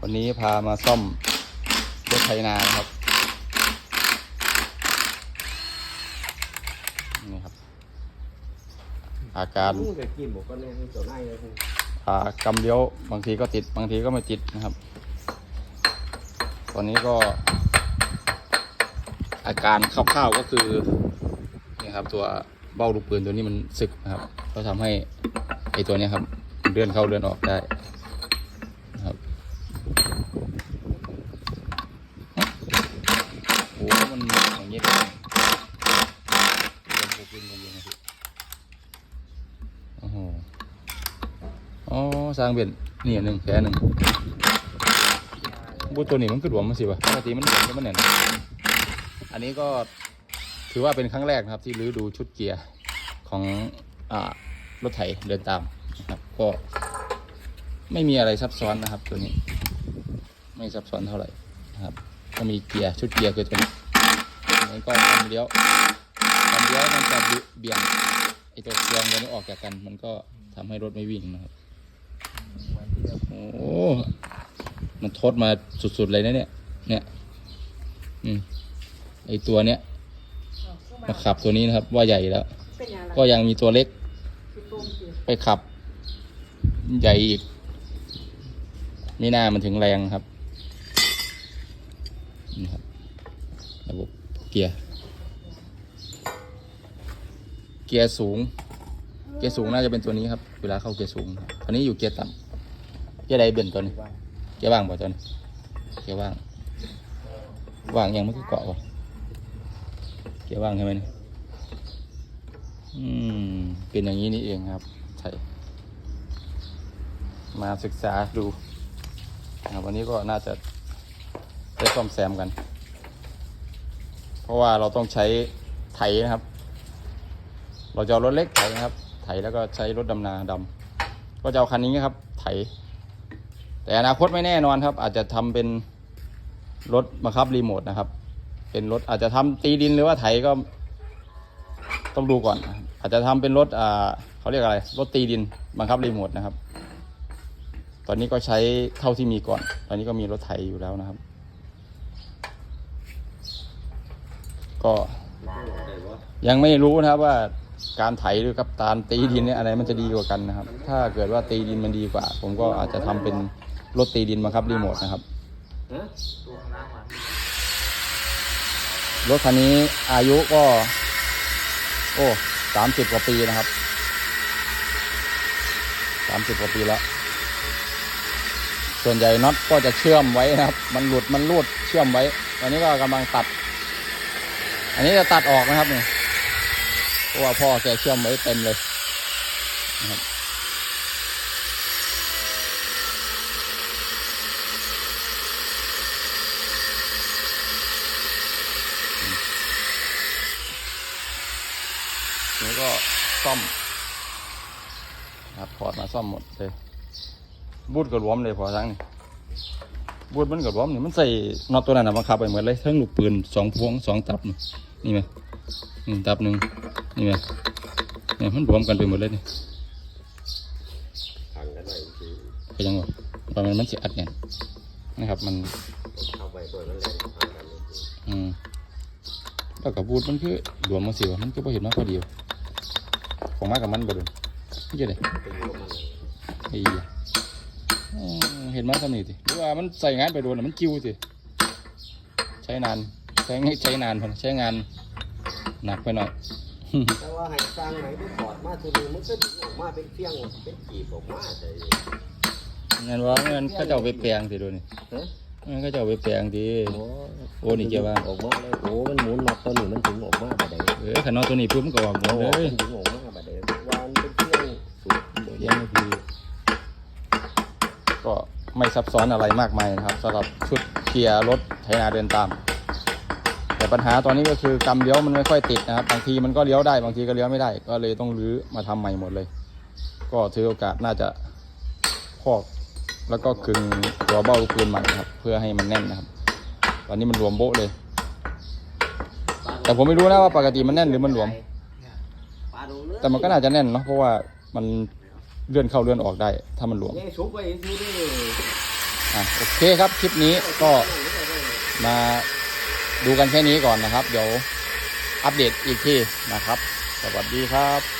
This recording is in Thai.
วันนี้พามาซ่อมรถไถนานครับนี่ครับ อาการอานายเลยคุณอ่ากำเลี้ยวบางทีก็ติดบางทีก็ไม่ติดนะครับ ตอนนี้ก็ อาการคร่าวๆก็คือนี่ครับ ตัวเบ้าลูกปืนตัวนี้มันสึกนะครับ ก็ทำให้ไอตัวนี้ครับเลื่อนเข้าเลื่อนออกได้นะครับโอ้โหมันอย่างนี้เลยเลื่อนลูกปืนกันยังไงพี่โอ้โห อ๋อ สร้างเป็นนี่อันหนึ่งแค่หนึ่งบูตัวนี้มันคือหวมมันสิวะปกติมันหลวมแล้วมันเนี่ยนอันนี้ก็ถือว่าเป็นครั้งแรกนะครับ ที่รื้อดูชุดเกียร์ของอรถไถเดินตามนะครับ ก็ไม่มีอะไรซับซ้อนนะครับ ตัวนี้ ไม่ซับซ้อนเท่าไหร่นะครับ ก็มีเกียร์ชุดเกียร์คือตัวนี้อันนี้ก็ทำเลี้ยวทำเลี้ยวมันจะเบี่ยงไอตัวเครื่องตัวนี้ออกจากกัน มันก็ทำให้รถไม่วิ่งนะครับ โอ้โหมันทดมาสุดๆเลยนะเนี่ย เนี่ย อืมไอตัวเนี้ยมาขับตัวนี้นะครับ ว่าใหญ่แล้วเป็นยังไงก็ยังมีตัวเล็กคือต้มเสียไปขับ ใหญ่อีกนี่น่ามันถึงแรงครับนี่ครับระบบเกียร์ เกียร์สูง เกียร์สูงน่าจะเป็นตัวนี้ครับ เวลาเข้าเกียร์สูงครับตอนนี้อยู่เกียร์ต่ำ เกียร์ใดเบนตัวนี้ว่าเกียว่างป่ตัวนี้เกียว่างว่างยังไม่คือเกาะป่ะเกียว่างใช่ไหมนี่อืม เป็นอย่างนี้นี่เองครับ ใช่ มาศึกษาดูวันนี้ก็น่าจะได้ซ่อมแซมกัน เพราะว่าเราต้องใช้ไถนะครับ เราจะเอารถเล็กไถนะครับ ไถแล้วก็ใช้รถดำนาดำ ก็จะเอาคันนี้ครับ ไถ แต่อนาคตไม่แน่นอนครับ อาจจะทำเป็นรถบังคับรีโมทนะครับ เป็นรถอาจจะทำตีดินหรือว่าไถก็ต้องดูก่อน อาจจะทำเป็นรถอ่าเขาเรียกอะไรรถตีดินบังคับรีโมทนะครับ ตอนนี้ก็ใช้เท่าที่มีก่อน ตอนนี้ก็มีรถไถอยู่แล้วนะครับ ก็ยังไม่รู้นะครับว่าการไถหรือกับการตีดินเนี่ยอะไรมันจะดีกว่ากันนะครับ ถ้าเกิดว่าตีดินมันดีกว่า ผมก็อาจจะทำเป็น รถตีดินบังคับรีโมทนะครับฮะรถคันนี้อายุก็ โอ้สามสิบกว่าปีนะครับสามสิบกว่าปีแล้ว ส่วนใหญ่น็อตก็จะเชื่อมไว้นะครับ มันหลุดมันรูดเชื่อมไว้ ตอนนี้ก็กำลังตัด อันนี้จะตัดออกนะครับเนี่ยเพราะว่าพ่อแกเชื่อมไว้เต็มเลยนะครับนี่ก็ ซ่อมนะครับถอดมาซ่อมหมดเลยบูดก็รวมเลยพอทั้งนี่บูดมันก็รวมนี่มันใส่น็อตตัวนั้นนะบังคับไปเหมือนเลยทั้งลูกปืนสองพวงสองตับนี่นี่ไหมหนึ่งตับหนึ่งนี่ไหมเนี่ยมันรวมกันไปหมดเลยนี่ทางกันหน่อยคือก็ยังว่าตอนมันมันสิอัดเนี่ยนะครับมันเอาไปเปิดมันแรงทางกันเลยคืออืมแล้วกับบูดมันคือรวมมาสิวะมันก็พอเห็นมาพอดีวะ ของมากับมันบ่เดินนี่จะไดเป็นหัวมันไอ้เหี้ยอืมเห็นมาสนิทสิหรือว่ามันใส่งานไปโดนน่ะมันกิ้วสิใช้นานใช้งใช้นานพอใช้งานหนักไปหน่อยแต่ว่าให้สร้างไหนที่ถอดมาทีนึงมันก็ถึงออกมาเป็นเฟี้ยงเป็นกีบออกมาแต่งั้นว่างั้นเขาจะเอาไปแปลงสิดูนี่ฮะงั้นเขาจะเอาไปแปลงดิโอ้โอ้นี่เกี่ยวว่าออกมาเลยโอ้มันหมุนน็อตตัวนี้มันถึงออกมาแบบใดเออขันนอตัวนี้ปุ๊บมันก็ออกหมดโอ้เลย ลี้ยงีก็ไม่ซับซ้อนอะไรมากมายนะครับสำหรับชุดเกียร์รถไถนาเดินตาม แต่ปัญหาตอนนี้ก็คือกำเลี้ยวมันไม่ค่อยติดนะครับ บางทีมันก็เลี้ยวได้บางทีก็เลี้ยวไม่ได้ ก็เลยต้องรื้อมาทำใหม่หมดเลย ก็ถือโอกาสน่าจะพอกแล้วก็คึงตัวเบ้าลูกปืนใหม่ครับ เพื่อให้มันแน่นนะครับ ตอนนี้มันรวมโบ๊ะเลย แต่ผมไม่รู้นะว่าปกติมันแน่นหรือมันหลวม แต่มันก็น่าจะแน่นเนาะเพราะว่ามัน เลื่อนเข้าเลื่อนออกได้ ถ้ามันหลวมยังชุบไว้ซื้อได้เลยออะโอเคครับคลิปนี้ก็มาดูกันแค่นี้ก่อนนะครับ เดี๋ยวอัปเดตอีกทีนะครับ สวัสดีครับ